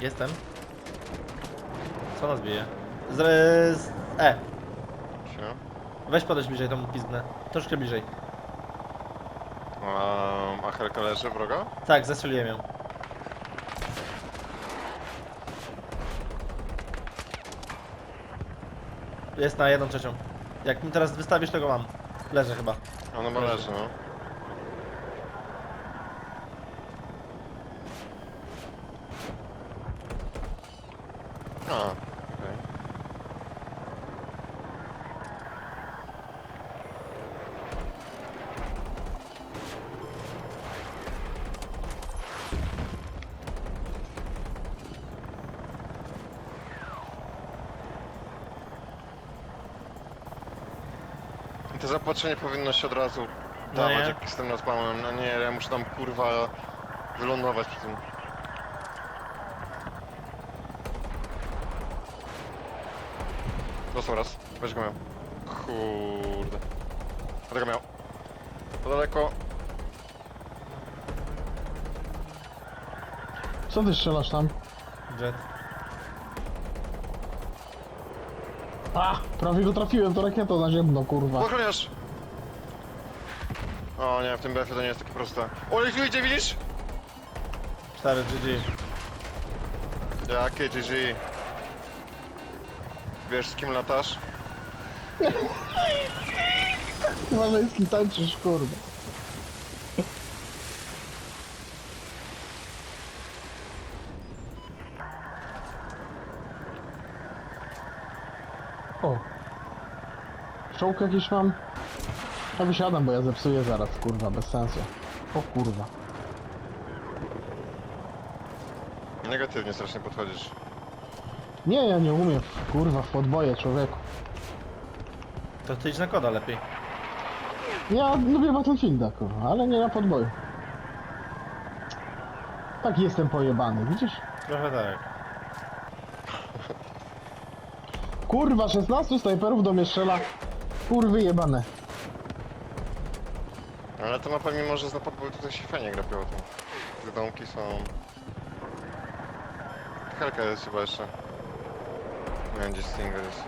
Jestem. Co nas bije? Z, z E. Się. Weź podejść bliżej tą pizgnę. Troszkę bliżej. Um, a Helka leży wroga? Tak, zastrzeliłem ją. Jest na jedną trzecią. Jak mi teraz wystawisz, to go mam. Leży chyba. Ona ma leży, no. A, okej. To zapatrzenie powinno się od razu No dawać, nie? jak jestem nad spawnem. No nie, ja muszę tam kurwa wylądować przy tym. Dostał raz, weź go miał. Kurde. Będę go miał. To daleko. Co ty strzelasz tam? Jet. A! Prawie go trafiłem, to rakietą na ziemno, kurwa. Ochroniarz! O nie, w tym BF to nie jest takie proste. O, jak tu idzie, widzisz? 4 GG. Jakie GG. Wiesz z kim latasz? Malejski tańczysz, kurwa. O! Czołg jakiś mam? Ja wysiadam, bo ja zepsuję zaraz, kurwa, bez sensu. O kurwa. Negatywnie strasznie podchodzisz. Nie, ja nie umiem, kurwa, w podboje, człowieku. To ty idź na koda lepiej. Ja lubię Battlefielda, kurwa, ale nie na podboju. Tak jestem pojebany, widzisz? Trochę tak. Kurwa, 16 snajperów do mnie strzela. Kurwy jebane. Ale to mapa mimo, że z napadboju tutaj się fajnie gra piłotą. Te domki są... Helka jest chyba jeszcze. Stinger jest.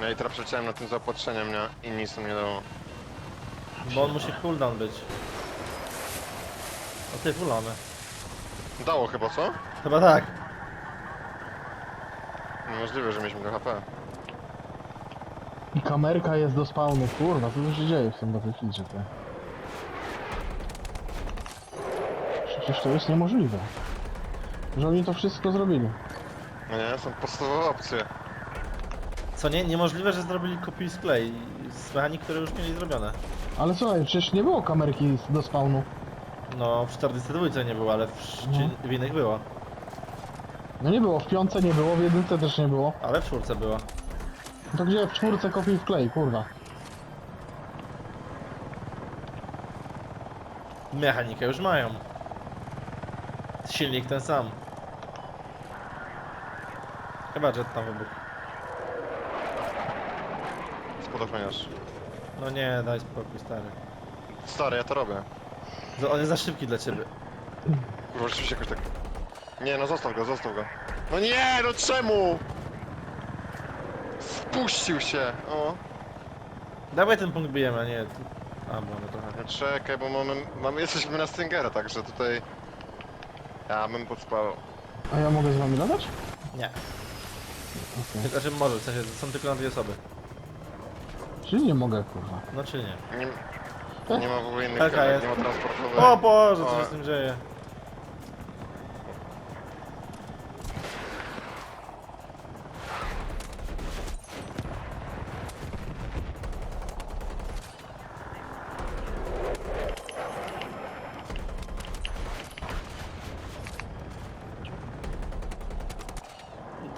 No i teraz przeciąłem na tym zaopatrzeniem, nie? I nic mi nie dało. Bo on musi cooldown być. O ty fulony. Dało chyba, co? Chyba tak. Niemożliwe, że mieliśmy do HP. I kamerka jest do spawnu, kurwa, co tu się dzieje w tym Battlefieldzie, ty? Przecież to jest niemożliwe. Że oni to wszystko zrobili. No nie, są podstawowe opcje. Co nie? Niemożliwe, że zrobili copy z play z mechanik, które już mieli zrobione. Ale słuchaj, przecież nie było kamerki do spawnu. No, w 42 nie było, ale w, szci- w innych było. No nie było, w piątce nie było, w jedynce też nie było. Ale w czwórce była. No To gdzie w czwórce kopiuj w klej, kurwa. Mechanikę już mają. Silnik ten sam. Chyba jet tam wybuchł. Spadochroniarz. No nie, daj spokój, stary. Stary, ja to robię. Z- On jest za szybki dla ciebie. Kurwa, rzeczywiście jakoś tak... Nie, no zostaw go, zostaw go. No nie, no czemu? Spuścił się, o. Dawaj ten punkt bijemy, a nie... tu- A, bo no trochę. No czekaj, bo mamy, mamy jesteśmy na Stingera, także tutaj... Ja bym podspał. A ja mogę z wami latać? Nie. Okej. Znaczy może, w sensie są tylko na dwie osoby. Czyli nie mogę, kurwa. No czy nie? Nie, nie ma w ogóle innych Taka kierek, jest. nie ma transportowych. O Boże, co się z tym dzieje?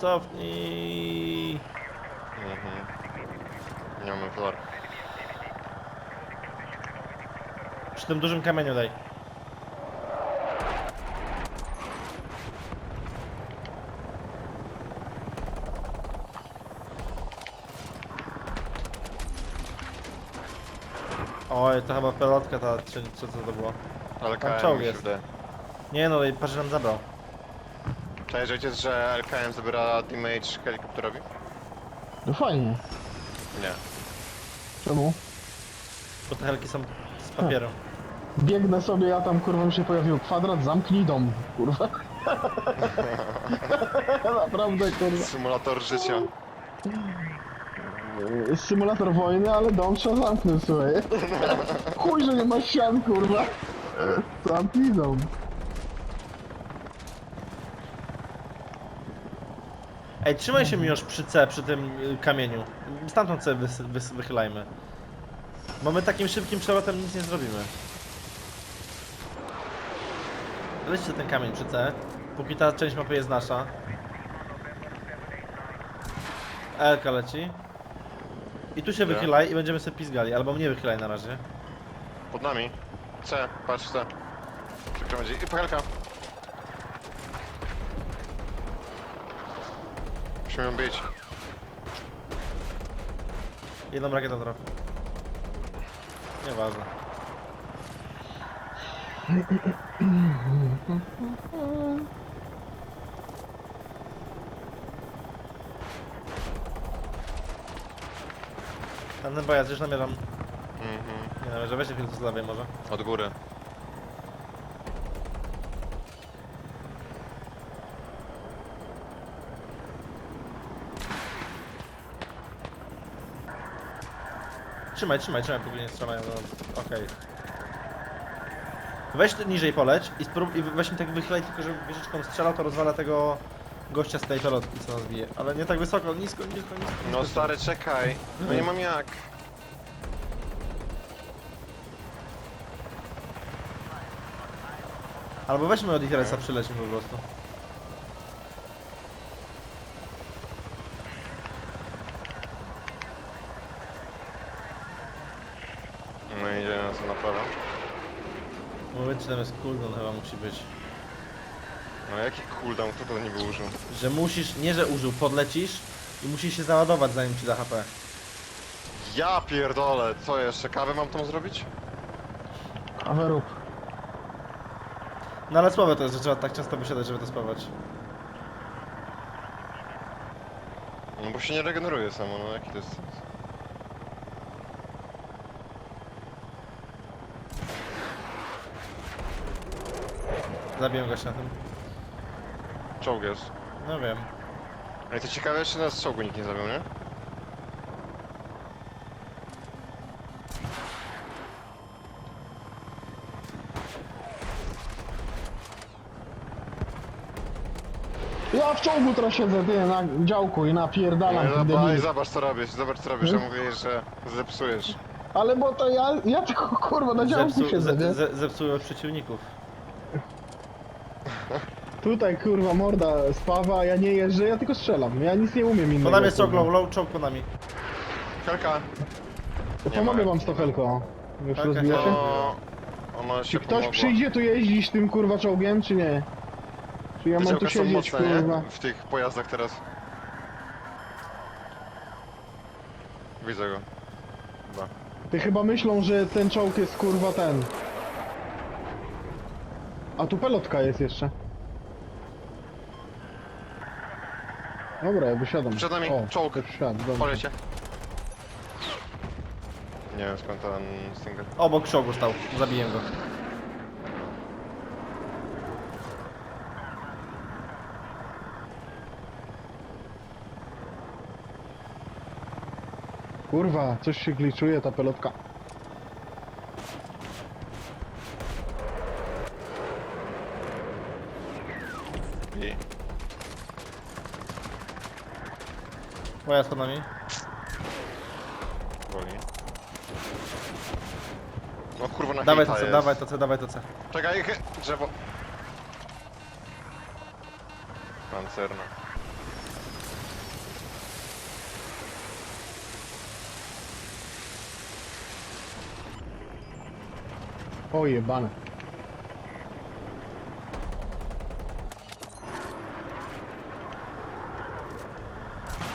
Cofnij. Mhm. Nie mamy flor. Przy tym dużym kamieniu daj. Oj, to chyba pelotka ta, czy co to było? Ale Tam KM czołg jest. Nie no, i patrz, że nam zabrał. Ojciec, że LKM zabiera damage helikopterowi? No fajnie. Nie. Czemu? Bo te helki są z papieru. Biegnę sobie, ja tam kurwa mi się pojawił kwadrat, zamknij dom, kurwa. Naprawdę kurwa. Symulator życia. Yy, Symulator wojny, ale dom trzeba zamknąć, słuchaj. Chuj, że nie ma ścian, kurwa. Zamknij dom. Ej, trzymaj się mi już przy C, przy tym y, kamieniu. Stamtąd sobie wys, wys, wychylajmy. Bo my takim szybkim przelotem nic nie zrobimy. Lećcie ten kamień przy C, póki ta część mapy jest nasza. Elka leci. I tu się Dobra. wychylaj i będziemy sobie pizgali, albo mnie wychylaj na razie. Pod nami. C, patrz C. Przykro będzie. I PLK. Musimy ją bić. Jedną rakietą trafię. Nieważne. Ten bojac, już namierzam. Mhm. Nie namierzam, weźcie chwilę z lewej może. Od góry. Trzymaj, trzymaj, trzymaj, póki nie strzelają, no okej. Weź tu niżej poleć i, sprób- i weź mi tak wychylaj, tylko żeby wieżyczką strzelał, to rozwala tego gościa z tej pelotki, co nas bije. Ale nie tak wysoko, nisko, nisko, nisko. nisko. No stary, czekaj. No nie mam jak. Albo weźmy od Icaresa, przylećmy po prostu. Idzie nas na prawo. Mówię, czy tam jest cooldown chyba musi być. No jaki cooldown, kto to niby użył? Że musisz, nie że użył, podlecisz i musisz się załadować zanim ci da HP. Ja pierdolę, co jeszcze? Kawę mam tam zrobić? Kawę rób. No ale słabe to jest, że trzeba tak często wysiadać, żeby to spawać. No bo się nie regeneruje samo, no jaki to jest sens? Zabiłem gościa na tym. Czołg jest. No wiem. Ale to ciekawe, czy nas z czołgu nikt nie zabił, nie? Ja w czołgu teraz siedzę, ty, na działku i napierdalam No, tych zobacz, debili. zobacz co robisz, zobacz co robisz, że mówiłeś, że zepsujesz. Ale bo to ja, ja tylko kurwa na działku Zepsu, siedzę, nie? ze, ze, zepsuły przeciwników. Tutaj kurwa morda spawa, ja nie jeżdżę, ja tylko strzelam. Ja nic nie umiem innego. Po nami jest czołg, kurwa. low, low, czołg po nami. Helka! To nie Pomogę ma. wam z Tofelko. Już Okej. rozbija się? No... Ona się Czy ktoś pomogła. przyjdzie tu jeździć tym kurwa czołgiem, czy nie? Czy ja Te mam tu działka są siedzieć mocne, kurwa? nie? W tych pojazdach teraz. Widzę go. Chyba. Ty chyba myślą, że ten czołg jest kurwa ten. A tu pelotka jest jeszcze. Dobra, ja wysiadam. Przed nami o, czołg. dobra. Polecie. Nie wiem skąd ten Stinger. Obok czołgu stał, zabiję go. Kurwa, coś się gliczuje ta pelotka. I... Pojazd pod nami. Woli. No kurwa na Dawaj hita to C, jest. dawaj to C, dawaj to C. Czekaj, chy- drzewo. Pancerna. O jebane.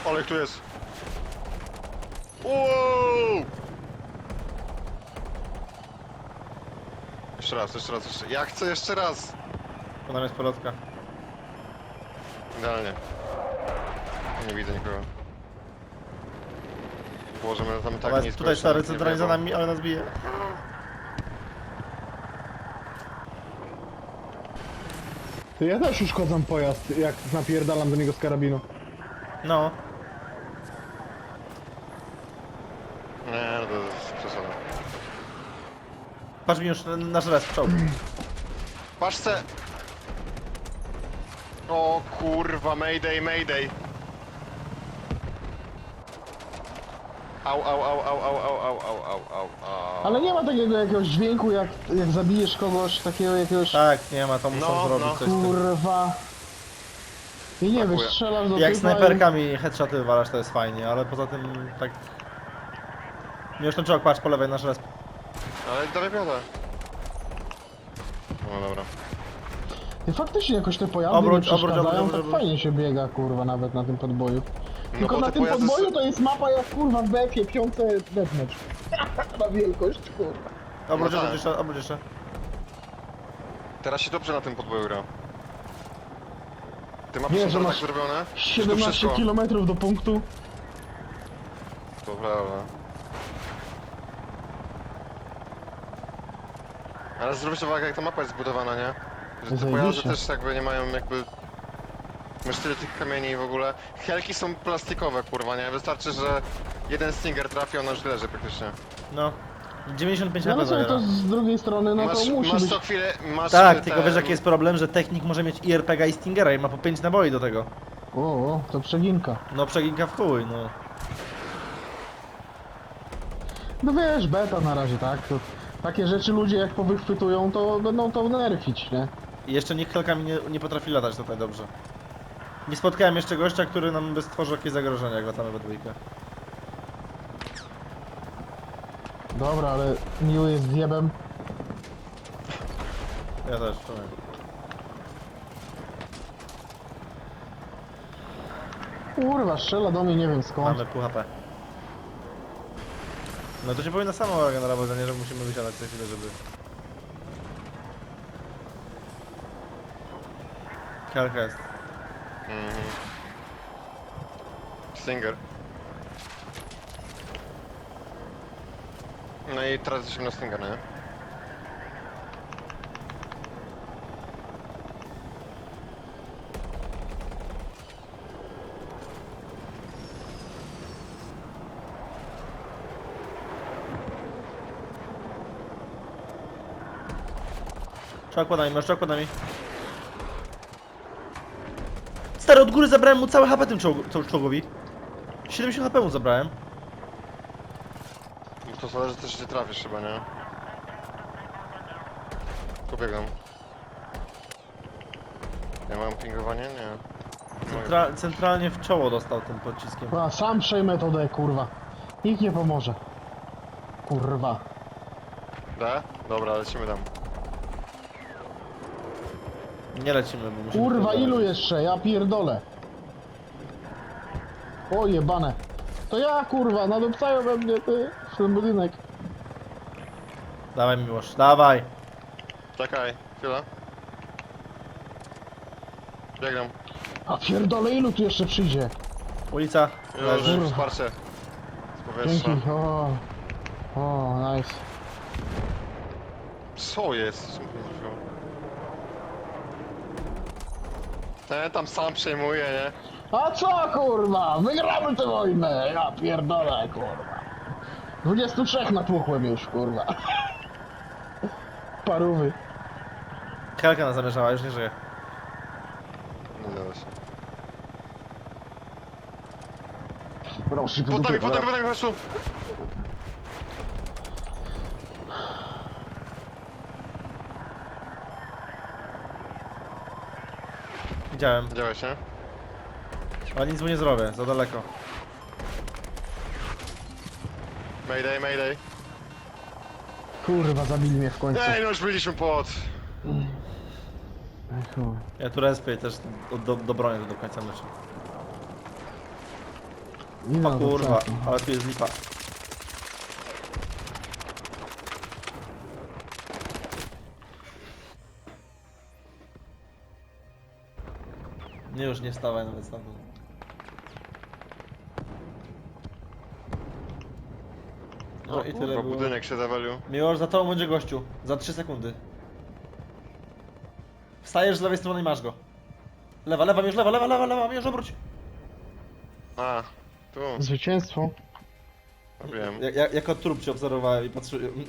Olek tu jest. Wow! Jeszcze raz, jeszcze raz, jeszcze. Ja chcę jeszcze raz! To nam jest polotka. Idealnie. Nie widzę nikogo. Położymy tam tak Ale nisko. tutaj jeszcze stary nie centralnie za nami, ale nas bije. Ty ja też uszkodzam pojazd, jak napierdalam do niego z karabinu. No. Nie, no to jest przesada. Patrz mi już na- nasz w czołg. Patrzcie! O kurwa, mayday, mayday! Au, au, au, au, au, au, au, au, au, au, au. Ale nie ma takiego jakiegoś dźwięku, jak, jak zabijesz kogoś, takiego jakiegoś... Tak, nie ma, to muszą No, zrobić no. coś z tym. Kurwa. I nie wiesz, strzelasz do Jak typa i- snajperkami headshoty wywalasz, to jest fajnie, ale poza tym tak... Już ten czołg, patrz po lewej, nasz res. Ale dalej biorę. No dobra. Ty faktycznie jakoś te pojazdy Obróć, nie obróć, przeszkadzają, obróć, tak obróć. fajnie się biega, kurwa, nawet na tym podboju. No Tylko na tym podboju to jest mapa jak, kurwa, w BF-ie, piąte deathmatch. na wielkość, kurwa. Obróć, No tak. obróć jeszcze, obróć jeszcze. Teraz się dobrze na tym podboju gra. Ty mapy Wiesz, są że teraz masz tak zrobione? że tu 17 wszystko- km do punktu. To prawda. Ale zwróć uwagę jak ta mapa jest zbudowana, nie? Że te Zajebiście. pojazdy też jakby nie mają jakby... Masz tyle tych kamieni i w ogóle. Helki są plastikowe, kurwa, nie? Wystarczy, że jeden Stinger trafi, on już leży praktycznie. No. 95 No ale HP sobie to z drugiej strony, no masz to musi masz być... co chwilę, masz Tak, te- tylko wiesz jaki jest problem, że technik może mieć i RPG i Stingera i ma po 5 naboi do tego. O, o, to przeginka. No przeginka w chuj, no. No wiesz, beta na razie, tak? To, takie rzeczy ludzie jak powychwytują, to będą to nerfić, nie? I jeszcze nikt helkami nie, nie potrafi latać tutaj dobrze. Nie spotkałem jeszcze gościa, który nam by stworzył jakieś zagrożenia, jak latamy we dwójkę. Dobra, ale miły jest zjebem. Ja też, człowiek. Kurwa, strzela do mnie nie wiem skąd. Mamy pół HP. No to się powinno samo regenerować, a nie, że musimy wysiadać co chwilę, żeby... Helka jest. Mhm. Stinger. No i teraz jesteśmy na Stinger, nie? Czołg pod nami, masz czołg pod nami. Stary, od góry zabrałem mu całe HP tym czołg, czoł- czołgowi. 70 HP mu zabrałem. No To zależy też gdzie trafisz chyba, nie? Tu biegam. Ja mam pingowanie? Nie. Centra centralnie w czoło dostał tym pociskiem. A, sam przejmę to D, kurwa. Nikt nie pomoże. Kurwa. Da? Dobra, lecimy tam. Nie lecimy, bo musimy... Kurwa, ilu jeszcze? Ja pierdolę. O jebane. To ja kurwa, nadupcają we mnie ty w ten budynek. Dawaj Miłosz, dawaj. Czekaj, chwila. Biegnam. A pierdolę, ilu tu jeszcze przyjdzie? Ulica. Już, Leży. Kurwa. wsparcie. Z powietrza. Dzięki. O, o, nice. Co jest? Co mi się? Ten tam sam przejmuje, nie? A co kurwa? Wygramy tę wojnę! Ja pierdolę, kurwa. 23 natłuchłem już, kurwa. Parówy. Helka nas zamierzała, już nie żyje. Nie dało się. Proszę, Pod nami, pod nami, pod nami, chodź tu! Widziałem, Działaj się. ale nic mu nie zrobię, za daleko. Mayday, mayday. Kurwa, zabili mnie w końcu. Ej, no już byliśmy pod. Ej, chuj. Ja tu respię i też do, do, do broni do końca meczu. Nie O no, kurwa, ale tu jest lipa. Nie, już nie wstawaj nawet stamtąd. No O i kurwa, tyle było. budynek się zawalił. Miłosz, za tobą będzie gościu. Za 3 sekundy. Wstajesz z lewej strony i masz go. Lewa, lewa, już lewa, lewa, lewa, lewa, już obróć. A, tu, Zwycięstwo. wiem. Ja, ja, jako trup cię obserwowałem i patrzyłem.